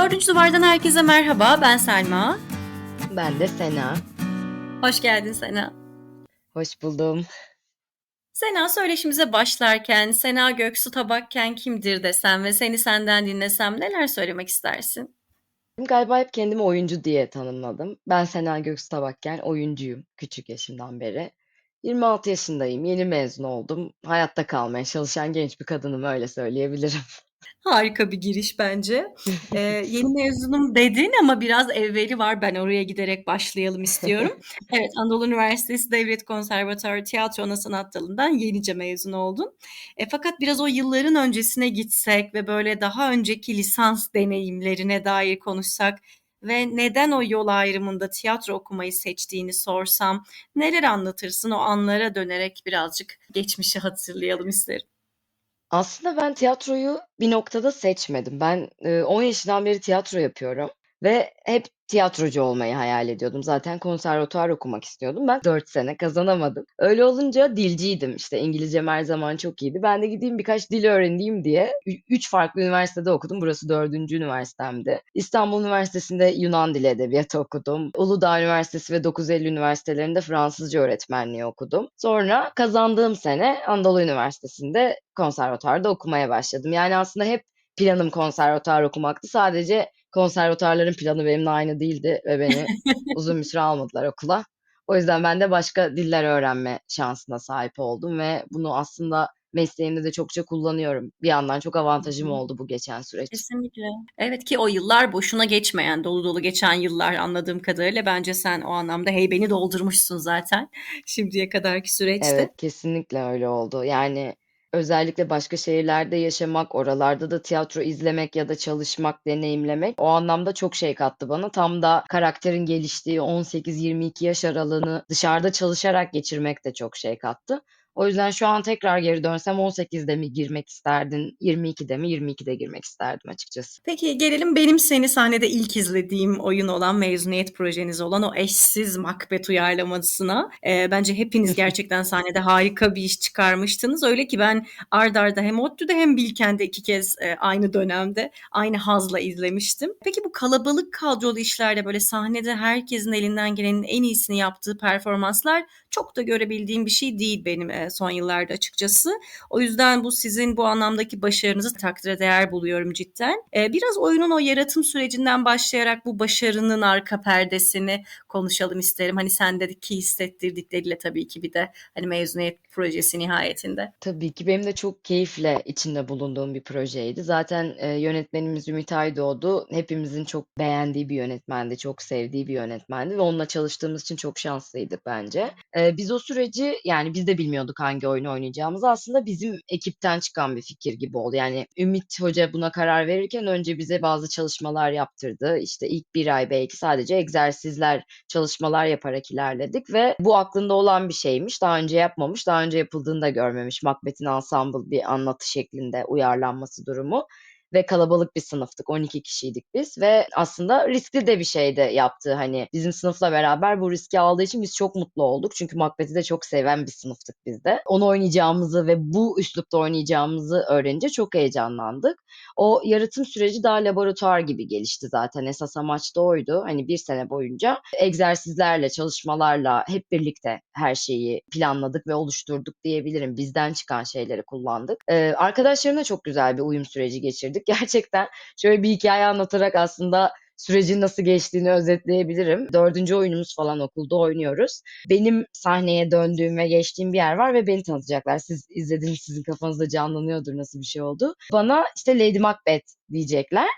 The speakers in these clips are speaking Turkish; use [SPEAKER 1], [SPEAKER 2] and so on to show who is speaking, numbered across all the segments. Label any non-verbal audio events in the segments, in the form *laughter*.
[SPEAKER 1] Dördüncü Duvar'dan herkese merhaba. Ben Selma.
[SPEAKER 2] Ben de Sena.
[SPEAKER 1] Hoş geldin Sena.
[SPEAKER 2] Hoş buldum.
[SPEAKER 1] Sena söyleşimize başlarken Sena Göksu Tabakken kimdir desem ve seni senden dinlesem neler söylemek istersin?
[SPEAKER 2] Galiba hep kendimi oyuncu diye tanımladım. Ben Sena Göksu Tabakken oyuncuyum küçük yaşımdan beri. 26 yaşındayım, yeni mezun oldum. Hayatta kalmaya çalışan genç bir kadınım öyle söyleyebilirim. *laughs*
[SPEAKER 1] Harika bir giriş bence. *laughs* Ee, yeni mezunum dedin ama biraz evveli var. Ben oraya giderek başlayalım istiyorum. *laughs* Evet, Anadolu Üniversitesi Devlet Konservatuarı Tiyatro Ana Sanat Dalı'ndan yenice mezun oldun. E, fakat biraz o yılların öncesine gitsek ve böyle daha önceki lisans deneyimlerine dair konuşsak ve neden o yol ayrımında tiyatro okumayı seçtiğini sorsam neler anlatırsın o anlara dönerek birazcık geçmişi hatırlayalım isterim.
[SPEAKER 2] Aslında ben tiyatroyu bir noktada seçmedim. Ben e, 10 yaşından beri tiyatro yapıyorum ve hep tiyatrocu olmayı hayal ediyordum. Zaten konservatuar okumak istiyordum. Ben 4 sene kazanamadım. Öyle olunca dilciydim. İşte İngilizcem her zaman çok iyiydi. Ben de gideyim birkaç dil öğreneyim diye 3 farklı üniversitede okudum. Burası 4. üniversitemdi. İstanbul Üniversitesi'nde Yunan Dili Edebiyatı okudum. Uludağ Üniversitesi ve 9 Eylül Üniversitelerinde Fransızca öğretmenliği okudum. Sonra kazandığım sene Anadolu Üniversitesi'nde konservatuarda okumaya başladım. Yani aslında hep planım konservatuar okumaktı. Sadece konservatuarların planı benimle aynı değildi ve beni *laughs* uzun bir süre almadılar okula. O yüzden ben de başka diller öğrenme şansına sahip oldum ve bunu aslında mesleğimde de çokça kullanıyorum. Bir yandan çok avantajım oldu bu geçen süreç.
[SPEAKER 1] Kesinlikle. Evet ki o yıllar boşuna geçmeyen, dolu dolu geçen yıllar anladığım kadarıyla bence sen o anlamda heybeni doldurmuşsun zaten şimdiye kadarki süreçte.
[SPEAKER 2] Evet, kesinlikle öyle oldu. Yani özellikle başka şehirlerde yaşamak, oralarda da tiyatro izlemek ya da çalışmak, deneyimlemek o anlamda çok şey kattı bana. Tam da karakterin geliştiği 18-22 yaş aralığını dışarıda çalışarak geçirmek de çok şey kattı. O yüzden şu an tekrar geri dönsem 18'de mi girmek isterdin, 22'de mi? 22'de girmek isterdim açıkçası.
[SPEAKER 1] Peki gelelim benim seni sahnede ilk izlediğim oyun olan mezuniyet projeniz olan o eşsiz Macbeth uyarlamasına. Ee, bence hepiniz gerçekten sahnede harika bir iş çıkarmıştınız. Öyle ki ben ard arda hem ODTÜ'de hem Bilken'de iki kez e, aynı dönemde aynı hazla izlemiştim. Peki bu kalabalık kadrolu işlerde böyle sahnede herkesin elinden gelenin en iyisini yaptığı performanslar çok da görebildiğim bir şey değil benim son yıllarda açıkçası. O yüzden bu sizin bu anlamdaki başarınızı takdire değer buluyorum cidden. Biraz oyunun o yaratım sürecinden başlayarak bu başarının arka perdesini konuşalım isterim. Hani sendeki hissettirdikleriyle tabii ki bir de hani mezuniyet projesi nihayetinde.
[SPEAKER 2] Tabii ki benim de çok keyifle içinde bulunduğum bir projeydi. Zaten yönetmenimiz Ümit Aydoğdu hepimizin çok beğendiği bir yönetmendi, çok sevdiği bir yönetmendi ve onunla çalıştığımız için çok şanslıydık bence. Biz o süreci yani biz de bilmiyorduk hangi oyunu oynayacağımızı. Aslında bizim ekipten çıkan bir fikir gibi oldu. Yani Ümit Hoca buna karar verirken önce bize bazı çalışmalar yaptırdı. İşte ilk bir ay belki sadece egzersizler, çalışmalar yaparak ilerledik ve bu aklında olan bir şeymiş. Daha önce yapmamış, daha önce yapıldığını da görmemiş. Macbeth'in ensemble bir anlatı şeklinde uyarlanması durumu ve kalabalık bir sınıftık. 12 kişiydik biz ve aslında riskli de bir şeydi yaptığı hani bizim sınıfla beraber bu riski aldığı için biz çok mutlu olduk. Çünkü Macbeth'i de çok seven bir sınıftık biz de. Onu oynayacağımızı ve bu üslupta oynayacağımızı öğrenince çok heyecanlandık. O yaratım süreci daha laboratuvar gibi gelişti zaten. Esas amaç da oydu. Hani bir sene boyunca egzersizlerle, çalışmalarla hep birlikte her şeyi planladık ve oluşturduk diyebilirim. Bizden çıkan şeyleri kullandık. Ee, arkadaşlarımla çok güzel bir uyum süreci geçirdik. *laughs* Gerçekten şöyle bir hikaye anlatarak aslında sürecin nasıl geçtiğini özetleyebilirim. Dördüncü oyunumuz falan okulda oynuyoruz. Benim sahneye döndüğüm ve geçtiğim bir yer var ve beni tanıtacaklar. Siz izlediniz, sizin kafanızda canlanıyordur nasıl bir şey oldu. Bana işte Lady Macbeth diyecekler.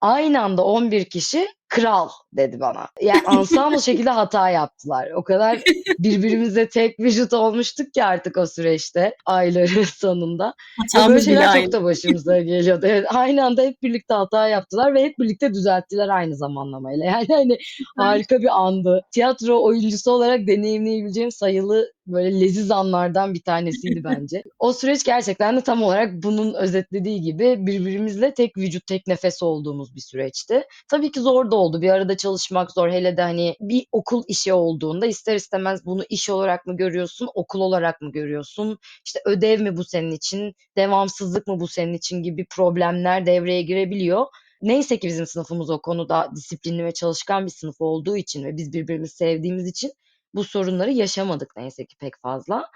[SPEAKER 2] Aynı anda 11 kişi kral dedi bana. Yani ensemble şekilde hata yaptılar. O kadar *laughs* birbirimize tek vücut olmuştuk ki artık o süreçte ayların *laughs* sonunda. Böyle
[SPEAKER 1] Hatamız bile
[SPEAKER 2] şeyler çok
[SPEAKER 1] aynı.
[SPEAKER 2] da başımıza *laughs* geliyordu. Evet, aynı anda hep birlikte hata yaptılar ve hep birlikte düzelttiler aynı zamanlamayla. Yani hani harika bir andı. Tiyatro oyuncusu olarak deneyimleyebileceğim sayılı böyle leziz anlardan bir tanesiydi bence. O süreç gerçekten de tam olarak bunun özetlediği gibi birbirimizle tek vücut, tek nefes olduğumuz bir süreçti. Tabii ki zor da oldu. Bir arada çalışmak zor. Hele de hani bir okul işi olduğunda ister istemez bunu iş olarak mı görüyorsun, okul olarak mı görüyorsun? İşte ödev mi bu senin için, devamsızlık mı bu senin için gibi problemler devreye girebiliyor. Neyse ki bizim sınıfımız o konuda disiplinli ve çalışkan bir sınıf olduğu için ve biz birbirimizi sevdiğimiz için bu sorunları yaşamadık neyse ki pek fazla.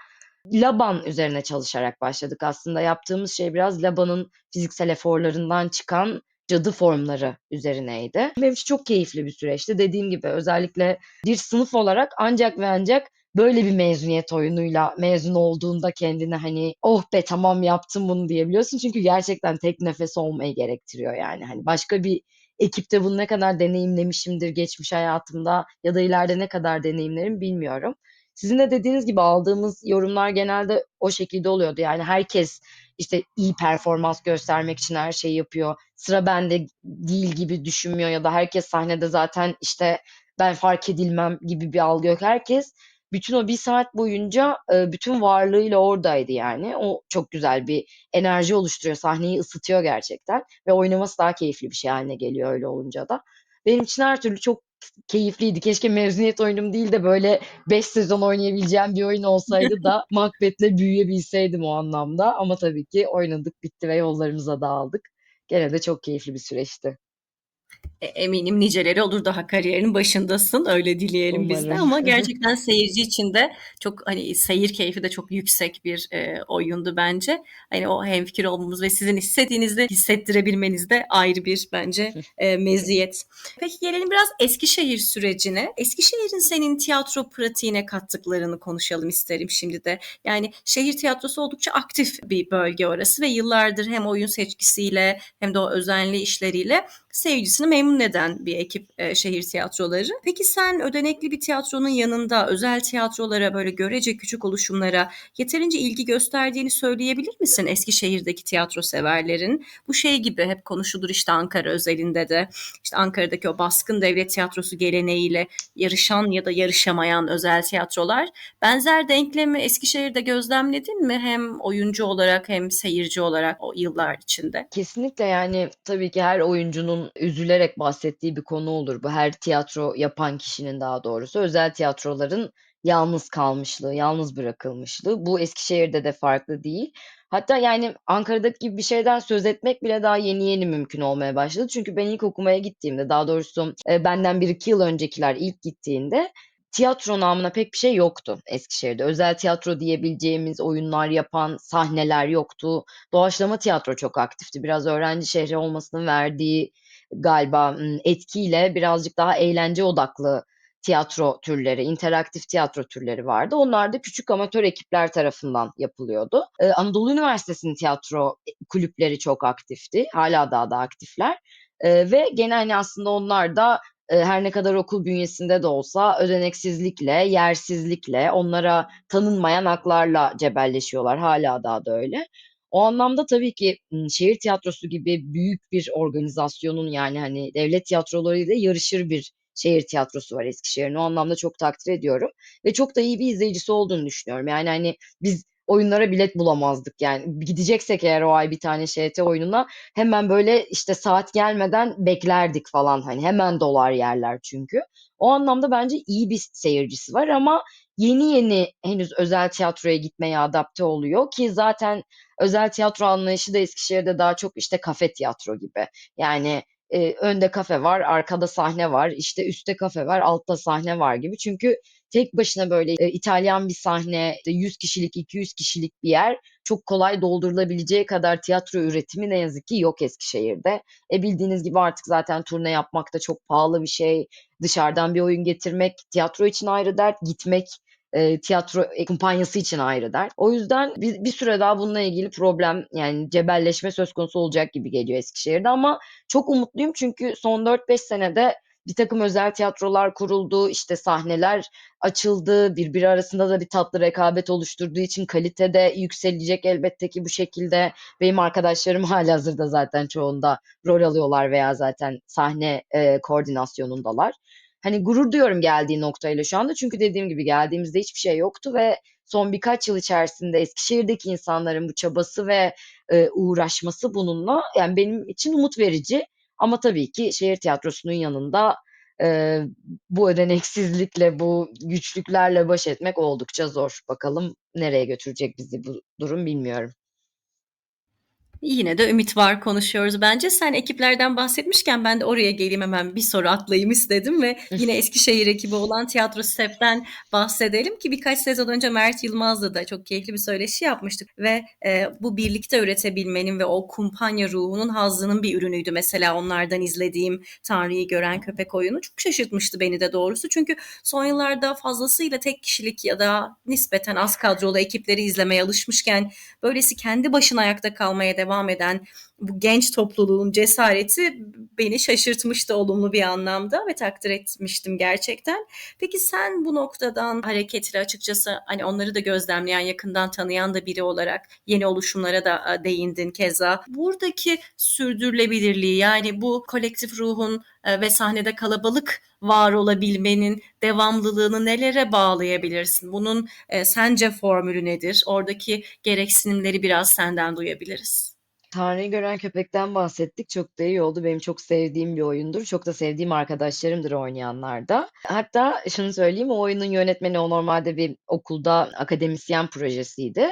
[SPEAKER 2] Laban üzerine çalışarak başladık aslında. Yaptığımız şey biraz Laban'ın fiziksel eforlarından çıkan cadı formları üzerineydi. Benim için çok keyifli bir süreçti. Dediğim gibi özellikle bir sınıf olarak ancak ve ancak böyle bir mezuniyet oyunuyla mezun olduğunda kendine hani oh be tamam yaptım bunu diyebiliyorsun. Çünkü gerçekten tek nefes olmayı gerektiriyor yani. Hani başka bir ekipte bunu ne kadar deneyimlemişimdir geçmiş hayatımda ya da ileride ne kadar deneyimlerim bilmiyorum. Sizin de dediğiniz gibi aldığımız yorumlar genelde o şekilde oluyordu. Yani herkes işte iyi performans göstermek için her şeyi yapıyor. Sıra bende değil gibi düşünmüyor ya da herkes sahnede zaten işte ben fark edilmem gibi bir algı yok. Herkes bütün o bir saat boyunca bütün varlığıyla oradaydı yani. O çok güzel bir enerji oluşturuyor. Sahneyi ısıtıyor gerçekten ve oynaması daha keyifli bir şey haline geliyor öyle olunca da. Benim için her türlü çok keyifliydi. Keşke mezuniyet oyunum değil de böyle 5 sezon oynayabileceğim bir oyun olsaydı da *laughs* Macbeth'le büyüyebilseydim o anlamda. Ama tabii ki oynadık, bitti ve yollarımıza dağıldık. Gene de çok keyifli bir süreçti.
[SPEAKER 1] E, eminim niceleri olur daha kariyerinin başındasın öyle dileyelim biz de
[SPEAKER 2] Umarım.
[SPEAKER 1] ama *laughs* gerçekten seyirci için de çok hani seyir keyfi de çok yüksek bir e, oyundu bence. Hani o hemfikir olmamız ve sizin istediğinizde hissettirebilmeniz de ayrı bir bence e, meziyet. Peki gelelim biraz Eskişehir sürecine. Eskişehir'in senin tiyatro pratiğine kattıklarını konuşalım isterim şimdi de. Yani şehir tiyatrosu oldukça aktif bir bölge orası ve yıllardır hem oyun seçkisiyle hem de o özenli işleriyle seyircisini memnun eden bir ekip e, şehir tiyatroları. Peki sen ödenekli bir tiyatronun yanında özel tiyatrolara böyle görece küçük oluşumlara yeterince ilgi gösterdiğini söyleyebilir misin Eskişehir'deki tiyatro severlerin? Bu şey gibi hep konuşulur işte Ankara özelinde de işte Ankara'daki o baskın devlet tiyatrosu geleneğiyle yarışan ya da yarışamayan özel tiyatrolar. Benzer denklemi Eskişehir'de gözlemledin mi? Hem oyuncu olarak hem seyirci olarak o yıllar içinde.
[SPEAKER 2] Kesinlikle yani tabii ki her oyuncunun üzülerek bahsettiği bir konu olur bu. Her tiyatro yapan kişinin daha doğrusu özel tiyatroların yalnız kalmışlığı, yalnız bırakılmışlığı. Bu Eskişehir'de de farklı değil. Hatta yani Ankara'daki gibi bir şeyden söz etmek bile daha yeni yeni mümkün olmaya başladı. Çünkü ben ilk okumaya gittiğimde, daha doğrusu e, benden bir iki yıl öncekiler ilk gittiğinde tiyatro namına pek bir şey yoktu Eskişehir'de. Özel tiyatro diyebileceğimiz oyunlar yapan sahneler yoktu. Doğaçlama tiyatro çok aktifti. Biraz öğrenci şehri olmasının verdiği galiba etkiyle birazcık daha eğlence odaklı tiyatro türleri, interaktif tiyatro türleri vardı. Onlar da küçük amatör ekipler tarafından yapılıyordu. Ee, Anadolu Üniversitesi'nin tiyatro kulüpleri çok aktifti. Hala daha da aktifler. Ee, ve gene hani aslında onlar da e, her ne kadar okul bünyesinde de olsa ödeneksizlikle, yersizlikle, onlara tanınmayan haklarla cebelleşiyorlar. Hala daha da öyle. O anlamda tabii ki şehir tiyatrosu gibi büyük bir organizasyonun yani hani devlet tiyatrolarıyla yarışır bir şehir tiyatrosu var Eskişehir'in. O anlamda çok takdir ediyorum ve çok da iyi bir izleyicisi olduğunu düşünüyorum. Yani hani biz oyunlara bilet bulamazdık yani gideceksek eğer o ay bir tane ŞT oyununa hemen böyle işte saat gelmeden beklerdik falan hani hemen dolar yerler çünkü. O anlamda bence iyi bir seyircisi var ama yeni yeni henüz özel tiyatroya gitmeye adapte oluyor ki zaten özel tiyatro anlayışı da Eskişehir'de daha çok işte kafe tiyatro gibi. Yani e, önde kafe var, arkada sahne var, işte üstte kafe var, altta sahne var gibi. Çünkü tek başına böyle e, İtalyan bir sahne, 100 kişilik, 200 kişilik bir yer çok kolay doldurulabileceği kadar tiyatro üretimi ne yazık ki yok Eskişehir'de. E bildiğiniz gibi artık zaten turne yapmak da çok pahalı bir şey. Dışarıdan bir oyun getirmek tiyatro için ayrı dert, gitmek e, tiyatro kumpanyası için ayrı dert. O yüzden bir, bir süre daha bununla ilgili problem yani cebelleşme söz konusu olacak gibi geliyor Eskişehir'de ama çok umutluyum çünkü son 4-5 senede bir takım özel tiyatrolar kuruldu, işte sahneler açıldı, birbiri arasında da bir tatlı rekabet oluşturduğu için kalite de yükselecek elbette ki bu şekilde. Benim arkadaşlarım *laughs* halihazırda zaten çoğunda rol alıyorlar veya zaten sahne e, koordinasyonundalar. Hani gurur duyuyorum geldiği noktayla şu anda çünkü dediğim gibi geldiğimizde hiçbir şey yoktu ve son birkaç yıl içerisinde Eskişehir'deki insanların bu çabası ve e, uğraşması bununla yani benim için umut verici. Ama tabii ki şehir tiyatrosunun yanında e, bu ödeneksizlikle, bu güçlüklerle baş etmek oldukça zor. Bakalım nereye götürecek bizi bu durum bilmiyorum.
[SPEAKER 1] Yine de ümit var konuşuyoruz bence. Sen ekiplerden bahsetmişken ben de oraya geleyim hemen bir soru atlayayım istedim ve yine Eskişehir ekibi olan Tiyatro Step'ten bahsedelim ki birkaç sezon önce Mert Yılmaz'la da çok keyifli bir söyleşi yapmıştık ve e, bu birlikte üretebilmenin ve o kumpanya ruhunun hazzının bir ürünüydü. Mesela onlardan izlediğim Tanrı'yı Gören Köpek oyunu çok şaşırtmıştı beni de doğrusu. Çünkü son yıllarda fazlasıyla tek kişilik ya da nispeten az kadrolu ekipleri izlemeye alışmışken böylesi kendi başına ayakta kalmaya devam eden bu genç topluluğun cesareti beni şaşırtmıştı olumlu bir anlamda ve takdir etmiştim gerçekten. Peki sen bu noktadan hareketle açıkçası hani onları da gözlemleyen, yakından tanıyan da biri olarak yeni oluşumlara da değindin keza. Buradaki sürdürülebilirliği yani bu kolektif ruhun ve sahnede kalabalık var olabilmenin devamlılığını nelere bağlayabilirsin? Bunun e, sence formülü nedir? Oradaki gereksinimleri biraz senden duyabiliriz.
[SPEAKER 2] Tanrı'yı Gören Köpek'ten bahsettik. Çok da iyi oldu. Benim çok sevdiğim bir oyundur. Çok da sevdiğim arkadaşlarımdır oynayanlar da. Hatta şunu söyleyeyim, o oyunun yönetmeni o normalde bir okulda akademisyen projesiydi.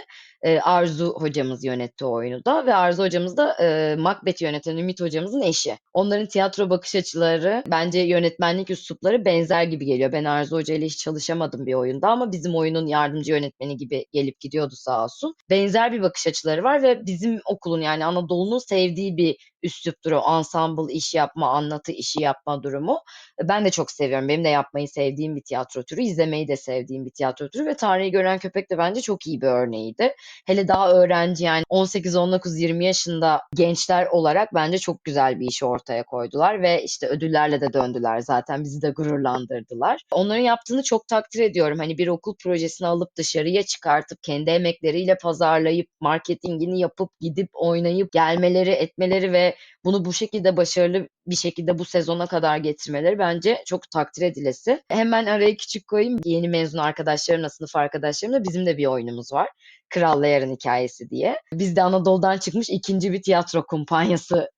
[SPEAKER 2] Eee, Arzu hocamız yönetti oyunu da ve Arzu hocamız da, eee, Macbeth'i yöneten Ümit hocamızın eşi. Onların tiyatro bakış açıları, bence yönetmenlik üslupları benzer gibi geliyor. Ben Arzu hocayla hiç çalışamadım bir oyunda ama bizim oyunun yardımcı yönetmeni gibi gelip gidiyordu sağ olsun. Benzer bir bakış açıları var ve bizim okulun yani Anadolu'nun sevdiği bir üsluptur o ensemble iş yapma, anlatı işi yapma durumu. Ben de çok seviyorum. Benim de yapmayı sevdiğim bir tiyatro türü, izlemeyi de sevdiğim bir tiyatro türü ve Tanrı'yı Gören Köpek de bence çok iyi bir örneğiydi. Hele daha öğrenci yani 18, 19, 20 yaşında gençler olarak bence çok güzel bir iş ortaya koydular ve işte ödüllerle de döndüler zaten. Bizi de gururlandırdılar. Onların yaptığını çok takdir ediyorum. Hani bir okul projesini alıp dışarıya çıkartıp kendi emekleriyle pazarlayıp marketingini yapıp gidip oynayıp gelmeleri, etmeleri ve bunu bu şekilde başarılı bir şekilde bu sezona kadar getirmeleri bence çok takdir edilesi. Hemen araya küçük koyayım. Yeni mezun arkadaşlarımla, sınıf arkadaşlarımla bizim de bir oyunumuz var. Kralla Yarın Hikayesi diye. Biz de Anadolu'dan çıkmış ikinci bir tiyatro kumpanyası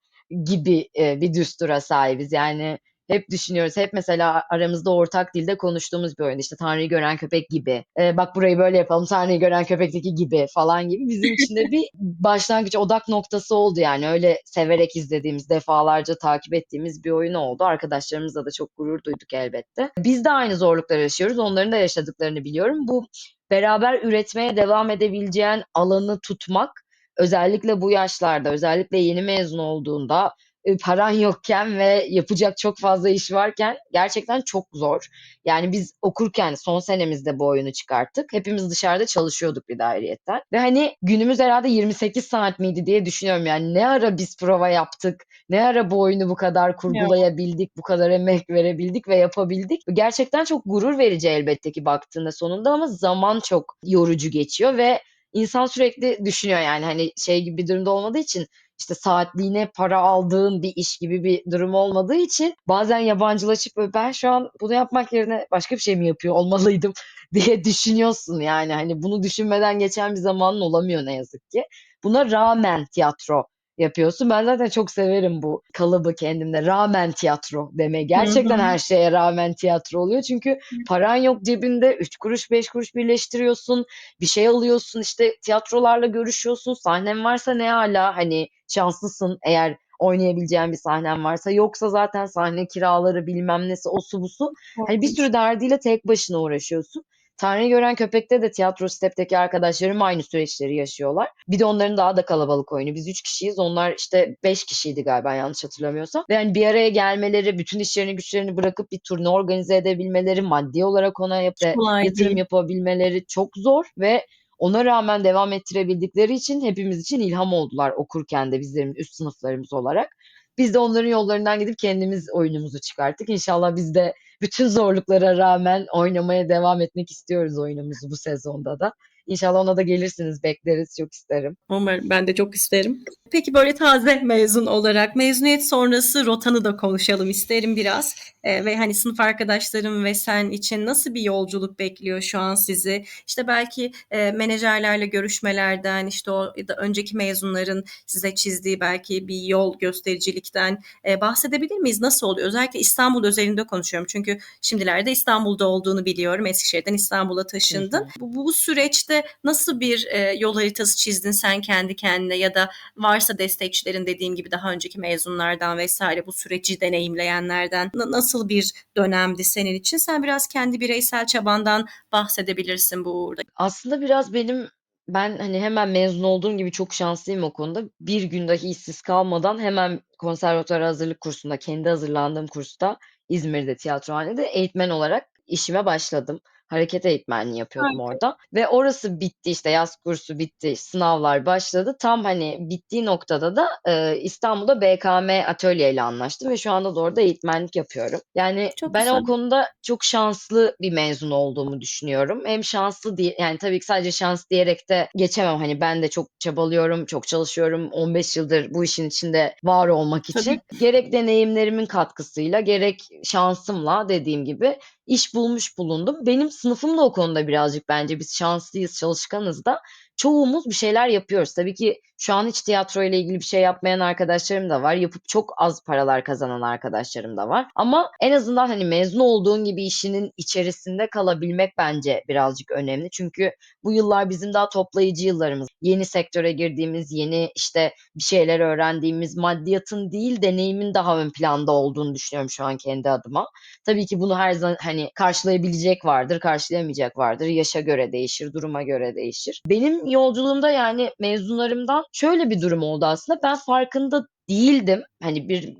[SPEAKER 2] gibi bir düstura sahibiz. Yani hep düşünüyoruz. Hep mesela aramızda ortak dilde konuştuğumuz bir oyun. İşte Tanrı'yı gören köpek gibi. E, bak burayı böyle yapalım. Tanrı'yı gören köpekteki gibi falan gibi. Bizim *laughs* için de bir başlangıç odak noktası oldu yani. Öyle severek izlediğimiz, defalarca takip ettiğimiz bir oyun oldu. Arkadaşlarımızla da çok gurur duyduk elbette. Biz de aynı zorlukları yaşıyoruz. Onların da yaşadıklarını biliyorum. Bu beraber üretmeye devam edebileceğin alanı tutmak özellikle bu yaşlarda, özellikle yeni mezun olduğunda paran yokken ve yapacak çok fazla iş varken gerçekten çok zor. Yani biz okurken son senemizde bu oyunu çıkarttık. Hepimiz dışarıda çalışıyorduk bir dairiyetten. Ve hani günümüz herhalde 28 saat miydi diye düşünüyorum. Yani ne ara biz prova yaptık, ne ara bu oyunu bu kadar kurgulayabildik, bu kadar emek verebildik ve yapabildik. Gerçekten çok gurur verici elbette ki baktığında sonunda ama zaman çok yorucu geçiyor ve insan sürekli düşünüyor yani hani şey gibi bir durumda olmadığı için işte saatliğine para aldığın bir iş gibi bir durum olmadığı için bazen yabancılaşıp ben şu an bunu yapmak yerine başka bir şey mi yapıyor olmalıydım *laughs* diye düşünüyorsun yani hani bunu düşünmeden geçen bir zamanın olamıyor ne yazık ki. Buna rağmen tiyatro yapıyorsun. Ben zaten çok severim bu kalıbı kendimde. Rağmen tiyatro demeyi. Gerçekten her şeye rağmen tiyatro oluyor. Çünkü paran yok cebinde. Üç kuruş beş kuruş birleştiriyorsun. Bir şey alıyorsun. işte tiyatrolarla görüşüyorsun. Sahnen varsa ne hala hani şanslısın eğer oynayabileceğin bir sahnen varsa. Yoksa zaten sahne kiraları bilmem nesi o su bu su. Hani bir sürü derdiyle tek başına uğraşıyorsun. Tanrı'yı Gören Köpek'te de tiyatro step'teki arkadaşlarım aynı süreçleri yaşıyorlar. Bir de onların daha da kalabalık oyunu. Biz üç kişiyiz. Onlar işte beş kişiydi galiba yanlış hatırlamıyorsam. Ve yani bir araya gelmeleri, bütün işlerini güçlerini bırakıp bir turne organize edebilmeleri, maddi olarak ona yap yatırım yapabilmeleri çok zor ve ona rağmen devam ettirebildikleri için hepimiz için ilham oldular okurken de bizlerin üst sınıflarımız olarak. Biz de onların yollarından gidip kendimiz oyunumuzu çıkarttık. İnşallah biz de bütün zorluklara rağmen oynamaya devam etmek istiyoruz oyunumuzu bu sezonda da. İnşallah ona da gelirsiniz. Bekleriz. Çok isterim.
[SPEAKER 1] Umarım. Ben de çok isterim. Peki böyle taze mezun olarak mezuniyet sonrası rotanı da konuşalım isterim biraz. Ee, ve hani sınıf arkadaşlarım ve sen için nasıl bir yolculuk bekliyor şu an sizi? İşte belki e, menajerlerle görüşmelerden, işte o da önceki mezunların size çizdiği belki bir yol göstericilikten e, bahsedebilir miyiz? Nasıl oluyor? Özellikle İstanbul özelinde konuşuyorum. Çünkü şimdilerde İstanbul'da olduğunu biliyorum. Eskişehir'den İstanbul'a taşındın. Hı hı. Bu, bu süreçte süreçte nasıl bir, eee, yol haritası çizdin sen kendi kendine ya da varsa destekçilerin dediğin gibi daha önceki mezunlardan vs. bu süreci deneyimleyenlerden na nasıl bir dönemdi senin için? Sen biraz kendi bireysel çabandan bahsedebilirsin bu uğurda.
[SPEAKER 2] Aslında biraz benim ben, hani, hemen mezun olduğum gibi çok şanslıyım o konuda. Bir gün dahi işsiz kalmadan hemen konservatuvara hazırlık kursunda, kendi hazırlandığım kursta İzmir'de tiyatrohanede eğitmen olarak işime başladım. Hareket eğitmenliği yapıyordum
[SPEAKER 1] Harika.
[SPEAKER 2] orada ve orası bitti, işte, yaz kursu bitti, sınavlar başladı. Tam, hani, bittiği noktada da, eee, İstanbul'da BKM Atölye ile anlaştım ve şu anda da orada eğitmenlik yapıyorum. Yani
[SPEAKER 1] Çok
[SPEAKER 2] ben
[SPEAKER 1] güzel.
[SPEAKER 2] o konuda çok şanslı bir mezun olduğumu düşünüyorum. Hem şanslı diye yani tabii ki sadece şans diyerek de geçemem. Hani, ben de çok çabalıyorum, çok çalışıyorum 15 yıldır bu işin içinde var olmak için.
[SPEAKER 1] Tabii.
[SPEAKER 2] Gerek deneyimlerimin katkısıyla gerek şansımla dediğim gibi iş bulmuş bulundum. Benim sınıfım da o konuda birazcık bence biz şanslıyız, çalışkanız da. Çoğumuz bir şeyler yapıyoruz. Tabii ki şu an hiç tiyatroyla ilgili bir şey yapmayan arkadaşlarım da var. Yapıp çok az paralar kazanan arkadaşlarım da var. Ama en azından, hani, mezun olduğun gibi işinin içerisinde kalabilmek bence birazcık önemli. Çünkü bu yıllar bizim daha toplayıcı yıllarımız. Yeni sektöre girdiğimiz, yeni, işte, bir şeyler öğrendiğimiz, maddiyatın değil deneyimin daha ön planda olduğunu düşünüyorum şu an kendi adıma. Tabii ki bunu her zaman, hani, karşılayabilecek vardır, karşılayamayacak vardır. Yaşa göre değişir, duruma göre değişir. Benim yolculuğumda, yani, mezunlarımdan şöyle bir durum oldu aslında. Ben farkında değildim. Hani, bir,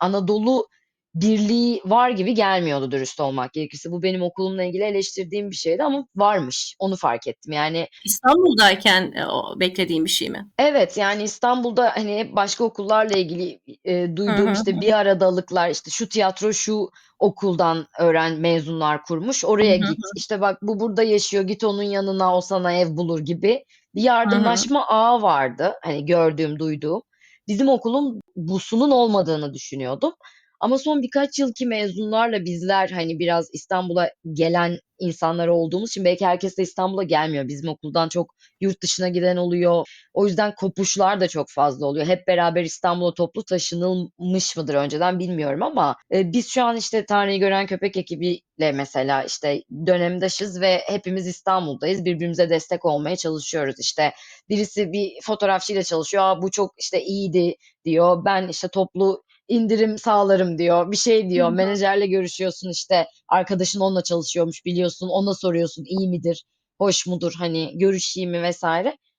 [SPEAKER 2] Anadolu birliği var gibi gelmiyordu dürüst olmak gerekirse. Bu benim okulumla ilgili eleştirdiğim bir şeydi ama varmış. Onu fark ettim. Yani
[SPEAKER 1] İstanbul'dayken, eee, o beklediğin bir şey mi?
[SPEAKER 2] Evet, yani İstanbul'da, hani, başka okullarla ilgili,
[SPEAKER 1] Hı
[SPEAKER 2] duyduğum,
[SPEAKER 1] hı.
[SPEAKER 2] işte, bir aradalıklar, işte, şu tiyatro şu okuldan öğren mezunlar kurmuş, oraya
[SPEAKER 1] hı.
[SPEAKER 2] git. İşte, bak bu burada yaşıyor, git onun yanına, o sana ev bulur gibi bir yardımlaşma ağı vardı. Hani, gördüğüm, duyduğum. Bizim okulun busunun olmadığını düşünüyordum. Ama son birkaç yılki mezunlarla bizler, hani, biraz İstanbul'a gelen insanlar olduğumuz için belki herkes de İstanbul'a gelmiyor. Bizim okuldan çok yurt dışına giden oluyor. O yüzden kopuşlar da çok fazla oluyor. Hep beraber İstanbul'a toplu taşınılmış mıdır önceden bilmiyorum ama, eee, biz şu an, işte, Tanrı'yı Gören Köpek ekibiyle mesela, işte, dönemdaşız ve hepimiz İstanbul'dayız. Birbirimize destek olmaya çalışıyoruz. İşte, birisi bir fotoğrafçıyla çalışıyor. "A, bu çok, işte, iyiydi." diyor. Ben, işte, toplu indirim sağlarım diyor. Bir şey diyor.
[SPEAKER 1] hı.
[SPEAKER 2] Menajerle görüşüyorsun, işte, arkadaşın onunla çalışıyormuş biliyorsun. Ona soruyorsun, iyi midir, hoş mudur, hani, görüşeyim mi vs.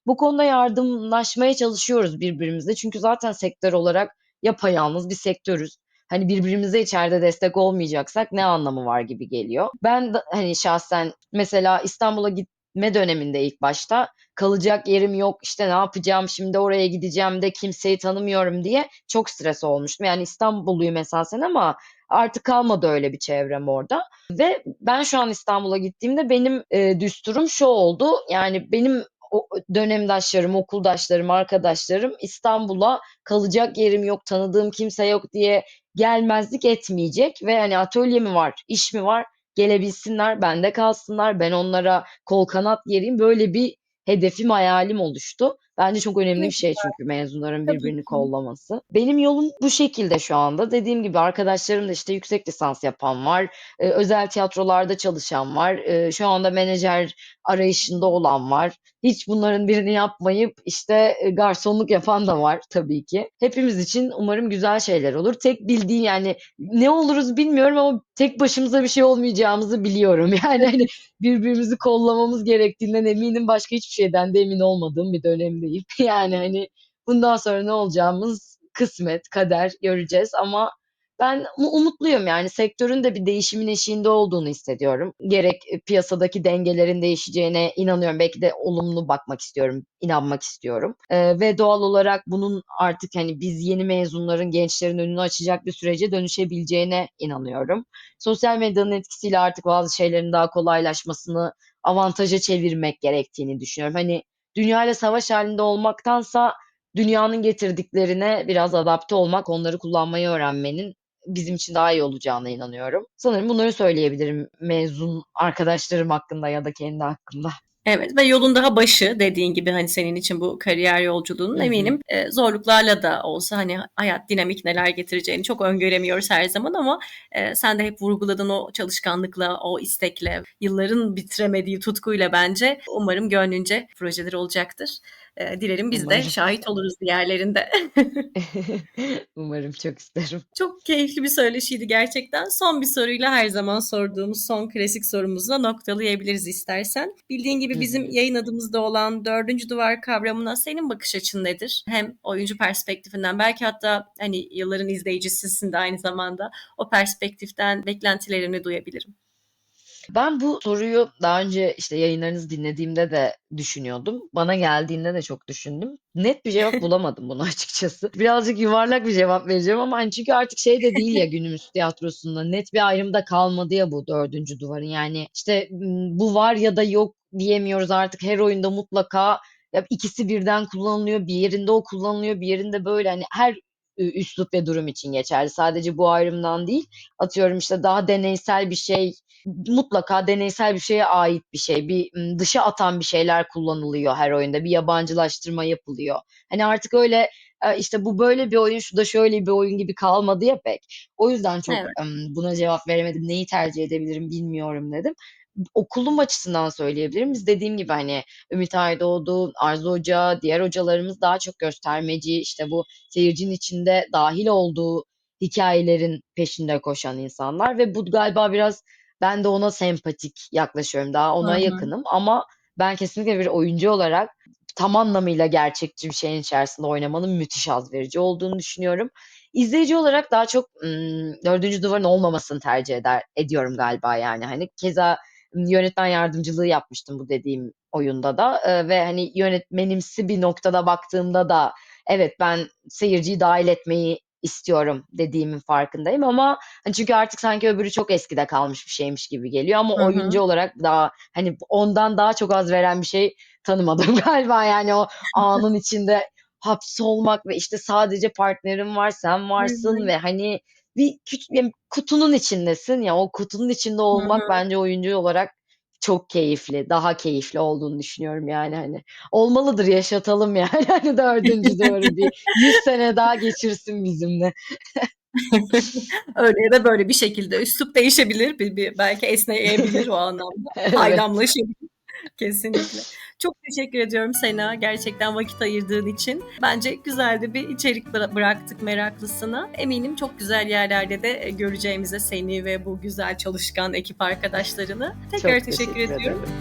[SPEAKER 2] Bu konuda yardımlaşmaya çalışıyoruz birbirimizle. Çünkü zaten sektör olarak yapayalnız bir sektörüz. Hani, birbirimize içeride destek olmayacaksak ne anlamı var gibi geliyor. Ben de, hani, şahsen mesela İstanbul'a gitme döneminde ilk başta kalacak yerim yok, işte, ne yapacağım, şimdi oraya gideceğim de kimseyi tanımıyorum diye çok stres olmuştum. Yani İstanbulluyum esasen ama artık kalmadı öyle bir çevrem orada ve ben şu an İstanbul'a gittiğimde benim, eee, düsturum şu oldu. Yani benim o dönemdaşlarım, okuldaşlarım, arkadaşlarım İstanbul'a kalacak yerim yok, tanıdığım kimse yok diye gelmezlik etmeyecek ve, hani, atölye mi var, iş mi var, gelebilsinler, bende kalsınlar, ben onlara kol kanat gereyim. Böyle bir hedefim, hayalim oluştu. Bence çok önemli
[SPEAKER 1] Ne
[SPEAKER 2] bir şey çünkü mezunların birbirini kollaması. Benim yolum bu şekilde şu anda. Dediğim gibi arkadaşlarım da, işte, yüksek lisans yapan var, eee, özel tiyatrolarda çalışan var, eee, şu anda menajer arayışında olan var. Hiç bunların birini yapmayıp, işte, eee, garsonluk yapan da var tabii ki. Hepimiz için umarım güzel şeyler olur. Tek bildiğim, yani, ne oluruz bilmiyorum ama tek başımıza bir şey olmayacağımızı biliyorum. *laughs* Yani, hani, birbirimizi kollamamız gerektiğinden eminim. Başka hiçbir şeyden de emin olmadığım bir dönemdeyim. *laughs* Yani, hani, bundan sonra ne olacağımız kısmet, kader, göreceğiz ama ben umu umutluyum. Yani, sektörün de bir değişimin eşiğinde olduğunu hissediyorum. Gerek, eee, piyasadaki dengelerin değişeceğine inanıyorum. Belki de olumlu bakmak istiyorum, inanmak istiyorum, eee, ve doğal olarak bunun artık, hani, biz yeni mezunların, gençlerin önünü açacak bir sürece dönüşebileceğine inanıyorum. Sosyal medyanın etkisiyle artık bazı şeylerin daha kolaylaşmasını avantaja çevirmek gerektiğini düşünüyorum. Hani, dünyayla savaş hâlinde olmaktansa dünyanın getirdiklerine biraz adapte olmak, onları kullanmayı öğrenmenin bizim için daha iyi olacağına inanıyorum. Sanırım bunları söyleyebilirim mezun arkadaşlarım hakkında ya da kendi hakkımda.
[SPEAKER 1] Evet ve yolun daha başı dediğin gibi hani senin için bu kariyer yolculuğunun
[SPEAKER 2] Hı hı.
[SPEAKER 1] eminim e, zorluklarla da olsa hani hayat dinamik neler getireceğini çok öngöremiyoruz her zaman ama e, sen de hep vurguladın o çalışkanlıkla, o istekle, yılların bitiremediği tutkuyla bence umarım gönlünce projeler olacaktır. E, dilerim biz de
[SPEAKER 2] Umarım.
[SPEAKER 1] şahit oluruz diğerlerinde. *laughs*
[SPEAKER 2] Umarım çok isterim.
[SPEAKER 1] Çok keyifli bir söyleşiydi gerçekten. Son bir soruyla her zaman sorduğumuz son klasik sorumuzla noktalayabiliriz istersen. Bildiğin gibi bizim yayın adımızda olan dördüncü duvar kavramına senin bakış açın nedir? Hem oyuncu perspektifinden belki hatta hani yılların izleyicisisin de aynı zamanda o perspektiften beklentilerini duyabilirim.
[SPEAKER 2] Ben bu soruyu daha önce işte yayınlarınızı dinlediğimde de düşünüyordum. Bana geldiğinde de çok düşündüm. Net bir cevap *laughs* bulamadım buna açıkçası. Birazcık yuvarlak bir cevap vereceğim ama hani çünkü artık şey de değil ya *laughs* günümüz tiyatrosunda net bir ayrım da kalmadı ya bu dördüncü duvarın. Yani işte bu var ya da yok diyemiyoruz artık her oyunda mutlaka ya ikisi birden kullanılıyor. Bir yerinde o kullanılıyor, bir yerinde böyle hani her üslup ve durum için geçerli. Sadece bu ayrımdan değil. Atıyorum işte daha deneysel bir şey mutlaka deneysel bir şeye ait bir şey. Bir dışa atan bir şeyler kullanılıyor her oyunda. Bir yabancılaştırma yapılıyor. Hani artık öyle e, işte bu böyle bir oyun, şu da şöyle bir oyun gibi kalmadı ya pek. O yüzden çok
[SPEAKER 1] Evet.
[SPEAKER 2] buna cevap veremedim. Neyi tercih edebilirim bilmiyorum dedim. Okulum açısından söyleyebilirim. Biz dediğim gibi hani Ümit Aydoğdu, Arzu Hoca, diğer hocalarımız daha çok göstermeci, işte bu seyircinin içinde dahil olduğu hikayelerin peşinde koşan insanlar ve bu galiba biraz ben de ona sempatik yaklaşıyorum. Daha ona
[SPEAKER 1] hı.
[SPEAKER 2] yakınım ama ben kesinlikle bir oyuncu olarak tam anlamıyla gerçekçi bir şeyin içerisinde oynamanın müthiş haz verici olduğunu düşünüyorum. İzleyici olarak daha çok ım, dördüncü duvarın olmamasını tercih eder ediyorum galiba yani. Hani keza yönetmen yardımcılığı yapmıştım bu dediğim oyunda da Ee, ve hani yönetmenimsi bir noktada baktığımda da evet ben seyirciyi dahil etmeyi istiyorum dediğimin farkındayım ama Hani çünkü artık sanki öbürü çok eskide kalmış bir şeymiş gibi geliyor ama
[SPEAKER 1] Hı hı.
[SPEAKER 2] oyuncu olarak daha hani ondan daha çok az veren bir şey tanımadım *laughs* galiba yani o anın *laughs* içinde hapsolmak ve işte sadece partnerin var sen varsın
[SPEAKER 1] hı.
[SPEAKER 2] ve hani bir küçük bir kutunun içindesin ya o kutunun içinde olmak
[SPEAKER 1] hı.
[SPEAKER 2] bence oyuncu olarak çok keyifli, daha keyifli olduğunu düşünüyorum yani hani olmalıdır yaşatalım yani *laughs* hani dördüncü duvarı bir 100 sene daha geçirsin bizimle. *laughs*
[SPEAKER 1] Öyle ya da böyle bir şekilde üslup değişebilir, bir, bir belki esneyebilir o anlamda. *laughs*
[SPEAKER 2] Evet.
[SPEAKER 1] Haylamlaşabilir. *laughs* Kesinlikle. Çok teşekkür ediyorum Sena. Gerçekten vakit ayırdığın için. Bence güzel de bir içerik bıra- bıraktık meraklısına. Eminim çok güzel yerlerde de e, göreceğimize seni ve bu güzel çalışkan ekip arkadaşlarını. Tekrar
[SPEAKER 2] Çok
[SPEAKER 1] teşekkür
[SPEAKER 2] teşekkür
[SPEAKER 1] ediyorum.
[SPEAKER 2] ederim.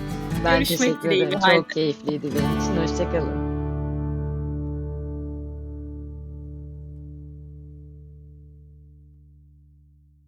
[SPEAKER 2] Ben
[SPEAKER 1] Görüşmek
[SPEAKER 2] teşekkür
[SPEAKER 1] dileğiyle
[SPEAKER 2] ederim.
[SPEAKER 1] halde.
[SPEAKER 2] Çok keyifliydi benim için. Hoşça kalın.